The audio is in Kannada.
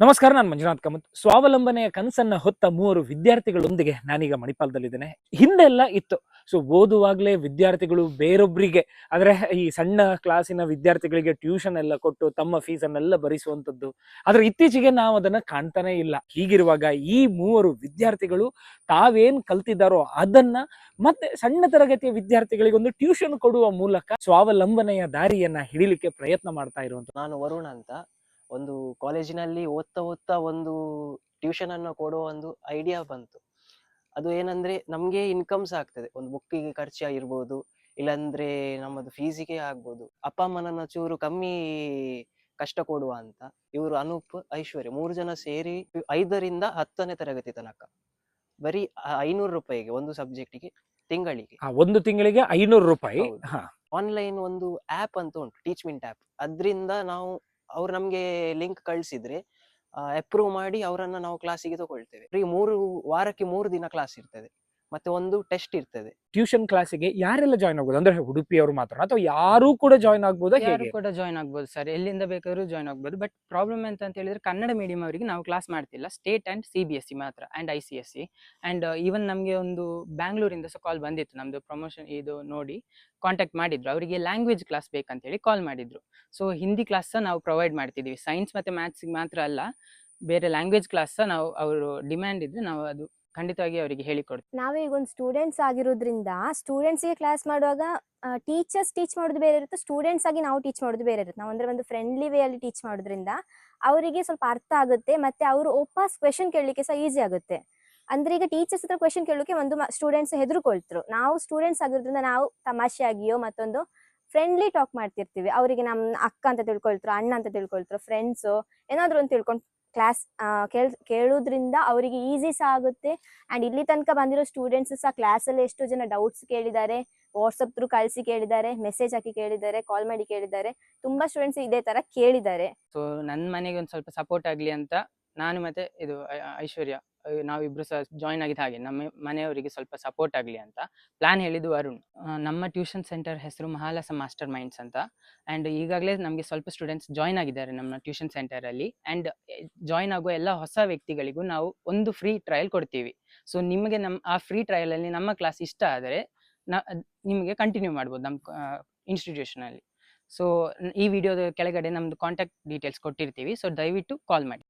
ನಮಸ್ಕಾರ, ನಾನು ಮಂಜುನಾಥ್ ಕಾಮತ್. ಸ್ವಾವಲಂಬನೆಯ ಕನಸನ್ನ ಹೊತ್ತ ಮೂವರು ವಿದ್ಯಾರ್ಥಿಗಳೊಂದಿಗೆ ನಾನೀಗ ಮಣಿಪಾಲದಲ್ಲಿದ್ದೇನೆ. ಹಿಂದೆಲ್ಲ ಇತ್ತು. ಸೊ, ಓದುವಾಗಲೇ ವಿದ್ಯಾರ್ಥಿಗಳು ಬೇರೊಬ್ಬರಿಗೆ ಅಂದ್ರೆ ಈ ಸಣ್ಣ ಕ್ಲಾಸಿನ ವಿದ್ಯಾರ್ಥಿಗಳಿಗೆ ಟ್ಯೂಷನ್ ಎಲ್ಲ ಕೊಟ್ಟು ತಮ್ಮ ಫೀಸನ್ನೆಲ್ಲ ಭರಿಸುವಂಥದ್ದು. ಆದ್ರೆ ಇತ್ತೀಚೆಗೆ ನಾವು ಅದನ್ನ ಕಾಣ್ತಾನೆ ಇಲ್ಲ. ಹೀಗಿರುವಾಗ ಈ ಮೂವರು ವಿದ್ಯಾರ್ಥಿಗಳು ತಾವೇನ್ ಕಲ್ತಿದ್ದಾರೋ ಅದನ್ನ ಮತ್ತೆ ಸಣ್ಣ ತರಗತಿಯ ವಿದ್ಯಾರ್ಥಿಗಳಿಗೆ ಒಂದು ಟ್ಯೂಷನ್ ಕೊಡುವ ಮೂಲಕ ಸ್ವಾವಲಂಬನೆಯ ದಾರಿಯನ್ನ ಹಿಡಿಲಿಕ್ಕೆ ಪ್ರಯತ್ನ ಮಾಡ್ತಾ ಇರುವಂತ ನಾನು ವರುಣ ಅಂತ. ಒಂದು ಕಾಲೇಜಿನಲ್ಲಿ ಓದ್ತಾ ಓದ್ತಾ ಒಂದು ಟ್ಯೂಷನ್ ಅನ್ನು ಕೊಡುವ ಒಂದು ಐಡಿಯಾ ಬಂತು. ಅದು ಏನಂದ್ರೆ ನಮ್ಗೆ ಇನ್ಕಮ್ಸ್ ಆಗ್ತದೆ. ಒಂದು ಬುಕ್ಕಿಗೆ ಖರ್ಚು ಆಗಿರ್ಬೋದು ಇಲ್ಲಾಂದ್ರೆ ನಮ್ಮದು ಫೀಸಿಗೆ ಆಗ್ಬೋದು. ಅಪ್ಪ ಅಮ್ಮನನ್ನ ಚೂರು ಕಮ್ಮಿ ಕಷ್ಟ ಕೊಡುವ ಅಂತ ಇವರು ಅನೂಪ್ ಐಶ್ವರ್ಯ ಮೂರು ಜನ ಸೇರಿ ಐದರಿಂದ ಹತ್ತನೇ ತರಗತಿ ತನಕ. ಬರೀ ಐನೂರು ರೂಪಾಯಿಗೆ ಒಂದು ಸಬ್ಜೆಕ್ಟಿಗೆ ತಿಂಗಳಿಗೆ. ಒಂದು ತಿಂಗಳಿಗೆ ಐನೂರು ರೂಪಾಯಿ. ಆನ್ಲೈನ್ ಒಂದು ಆ್ಯಪ್ ಅಂತ ಉಂಟು ಟೀಚ್ಮೆಂಟ್ ಆ್ಯಪ್ ಅದರಿಂದ ನಾವು ಅವ್ರು ನಮ್ಗೆ ಲಿಂಕ್ ಕಳಿಸಿದ್ರೆ ಅಪ್ರೂವ್ ಮಾಡಿ ಅವರನ್ನ ನಾವು ಕ್ಲಾಸಿಗೆ ತಗೊಳ್ತೇವೆ. ಈ ಮೂರು ವಾರಕ್ಕೆ ಮೂರು ದಿನ ಕ್ಲಾಸ್ ಇರ್ತದೆ. ಮತ್ತೆ ಒಂದು ಟೆಸ್ಟ್ ಇರ್ತದೆ. ಟ್ಯೂಷನ್ ಕ್ಲಾಸಿಗೆ ಯಾರೆಲ್ಲ ಜಾಯ್ನ್ ಆಗ್ಬೋದು? ಅಂದ್ರೆ ಉಡುಪಿಯವರು ಮಾತ್ರ ಅಥವಾ ಯಾರು ಕೂಡ ಜಾಯ್ನ್ ಆಗ್ಬೋದಾ? ಯಾರು ಹೇಗೆ? ಕೂಡ ಜಾಯ್ನ್ ಆಗ್ಬೋದು ಸರ್ ಎಲ್ಲಿಂದ ಬೇಕಾದ್ರೂ ಜಾಯ್ನ್ ಆಗ್ಬೋದು. ಬಟ್ ಪ್ರಾಬ್ಲಮ್ ಎಂತ ಅಂತ ಹೇಳಿದ್ರೆ ಕನ್ನಡ ಮೀಡಿಯಂ ಅವರಿಗೆ ನಾವು ಕ್ಲಾಸ್ ಮಾಡ್ತಿಲ್ಲ. State and C B S C ಮಾತ್ರ and I C S C and even ನಮಗೆ ಒಂದು ಬ್ಯಾಂಗ್ಳೂರಿಂದ ಸಹ ಕಾಲ್ ಬಂದಿತ್ತು. ನಮ್ದು ಪ್ರಮೋಷನ್ ಇದು ನೋಡಿ ಕಾಂಟ್ಯಾಕ್ಟ್ ಮಾಡಿದ್ರು. ಅವರಿಗೆ ಲ್ಯಾಂಗ್ವೇಜ್ ಕ್ಲಾಸ್ ಬೇಕಂತೇಳಿ ಕಾಲ್ ಮಾಡಿದ್ರು. ಸೊ ಹಿಂದಿ ಕ್ಲಾಸ್ ಸಹ ನಾವು ಪ್ರೊವೈಡ್ ಮಾಡ್ತಿದ್ದೀವಿ. ಸೈನ್ಸ್ ಮತ್ತೆ ಮ್ಯಾಥ್ಸಿಗೆ ಮಾತ್ರ ಅಲ್ಲ. ಬೇರೆ ಲ್ಯಾಂಗ್ವೇಜ್ ಕ್ಲಾಸ್ ಸಹ ನಾವು ಅವರು ಡಿಮ್ಯಾಂಡ್ ಇದ್ರೆ ನಾವು ಅದು ಖಂಡಿತವಾಗಿ ಅವರಿಗೆ ಹೇಳಿಕೊಡ್ತೀವಿ ಈಗ ಒಂದು ಸ್ಟೂಡೆಂಟ್ಸ್ ಆಗಿರೋದ್ರಿಂದ ಸ್ಟೂಡೆಂಟ್ಸ್ಗೆ ಕ್ಲಾಸ್ ಮಾಡುವಾಗ ಟೀಚರ್ಸ್ ಟೀಚ್ ಮಾಡೋದು ಬೇರೆ ಇರುತ್ತೆ ಸ್ಟೂಡೆಂಟ್ಸ್ ಆಗಿ ನಾವು ಟೀಚ್ ಮಾಡೋದು ಬೇರೆ ಇರುತ್ತೆ. ನಾವು ಅಂದ್ರೆ ಒಂದು ಫ್ರೆಂಡ್ಲಿ ವೇ ಅಲ್ಲಿ ಟೀಚ್ ಮಾಡೋದ್ರಿಂದ ಅವರಿಗೆ ಸ್ವಲ್ಪ ಅರ್ಥ ಆಗುತ್ತೆ, ಮತ್ತೆ ಅವರು ವಾಪಸ್ ಕ್ವೆಶನ್ ಕೇಳಲಿಕ್ಕೆ ಸಹ ಈಸಿ ಆಗುತ್ತೆ. ಅಂದ್ರೆ ಈಗ ಟೀಚರ್ಸ್ ಹತ್ರ ಕ್ವೆಶನ್ ಕೇಳೋಕೆ ಒಂದು ಸ್ಟೂಡೆಂಟ್ಸ್ ಹೆದರ್ಕೊಳ್ತರು. ನಾವು ಸ್ಟೂಡೆಂಟ್ಸ್ ಆಗಿರೋದ್ರಿಂದ ನಾವು ತಮಾಷೆಯಾಗಿಯೋ ಮತ್ತೊಂದು ಫ್ರೆಂಡ್ಲಿ ಟಾಕ್ ಮಾಡ್ತಿರ್ತೀವಿ. ಅವರಿಗೆ ನಮ್ಮ ಅಕ್ಕ ಅಂತ ತಿಳ್ಕೊಳ್ತಾರೆ, ಅಣ್ಣ ಅಂತ ತಿಳ್ಕೊಳ್ತಾರೆ ಫ್ರೆಂಡ್ಸು ಏನಾದ್ರು ಒಂದು ತಿಳ್ಕೊಂಡು ಕ್ಲಾಸ್ ಕೇಳ್, ಕೇಳೋದ್ರಿಂದ ಅವರಿಗೆ ಈಸಿ ಸಹ ಆಗುತ್ತೆ. ಅಂಡ್ ಇಲ್ಲಿ ತನಕ ಬಂದಿರೋ ಸ್ಟೂಡೆಂಟ್ಸ್ ಸಹ ಕ್ಲಾಸಲ್ಲಿ ಎಷ್ಟು ಜನ ಡೌಟ್ಸ್ ಕೇಳಿದ್ದಾರೆ. ವಾಟ್ಸಪ್ ತ್ರೂ ಕಳಿಸಿ ಕೇಳಿದ್ದಾರೆ ಮೆಸೇಜ್ ಹಾಕಿ ಕೇಳಿದ್ದಾರೆ ಕಾಲ್ ಮಾಡಿ ಕೇಳಿದ್ದಾರೆ. ತುಂಬಾ ಸ್ಟೂಡೆಂಟ್ಸ್ ಇದೇ ತರ ಕೇಳಿದ್ದಾರೆ. ಸೊ ನನ್ನ ಮನೆಗೆ ಒಂದು ಸ್ವಲ್ಪ ಸಪೋರ್ಟ್ ಆಗಲಿ ಅಂತ ನಾನು ಮತ್ತೆ ಇದು ಐಶ್ವರ್ಯ. ನಾವಿಬ್ರು ಸಹ ಜಾಯ್ನ್ ಆಗಿದ್ದ ಹಾಗೆ ನಮ್ಮ ಮನೆಯವರಿಗೆ ಸ್ವಲ್ಪ ಸಪೋರ್ಟ್ ಆಗಲಿ ಅಂತ. ಪ್ಲಾನ್ ಹೇಳಿದ್ದು ಅರುಣ್. ನಮ್ಮ ಟ್ಯೂಷನ್ ಸೆಂಟರ್ ಹೆಸರು ಮಹಾಲಾಸ ಮಾಸ್ಟರ್ ಮೈಂಡ್ಸ್ ಅಂತ. ಆ್ಯಂಡ್ ಈಗಾಗಲೇ ನಮಗೆ ಸ್ವಲ್ಪ ಸ್ಟೂಡೆಂಟ್ಸ್ ಜಾಯ್ನ್ ಆಗಿದ್ದಾರೆ ನಮ್ಮ ಟ್ಯೂಷನ್ ಸೆಂಟರಲ್ಲಿ ಆ್ಯಂಡ್ ಜಾಯ್ನ್ ಆಗೋ ಎಲ್ಲ ಹೊಸ ವ್ಯಕ್ತಿಗಳಿಗೂ ನಾವು ಒಂದು ಫ್ರೀ ಟ್ರಯಲ್ ಕೊಡ್ತೀವಿ. ಸೊ ನಿಮಗೆ ನಮ್ಮ ಆ ಫ್ರೀ ಟ್ರಯಲಲ್ಲಿ ನಮ್ಮ ಕ್ಲಾಸ್ ಇಷ್ಟ ಆದರೆ ನ ನಿಮಗೆ ಕಂಟಿನ್ಯೂ ಮಾಡ್ಬೋದು ನಮ್ಮ ಇನ್ಸ್ಟಿಟ್ಯೂಷನಲ್ಲಿ ಸೊ ಈ ವಿಡಿಯೋದ ಕೆಳಗಡೆ ನಮ್ಮದು ಕಾಂಟ್ಯಾಕ್ಟ್ ಡೀಟೇಲ್ಸ್ ಕೊಟ್ಟಿರ್ತೀವಿ. ಸೊ ದಯವಿಟ್ಟು ಕಾಲ್ ಮಾಡಿ.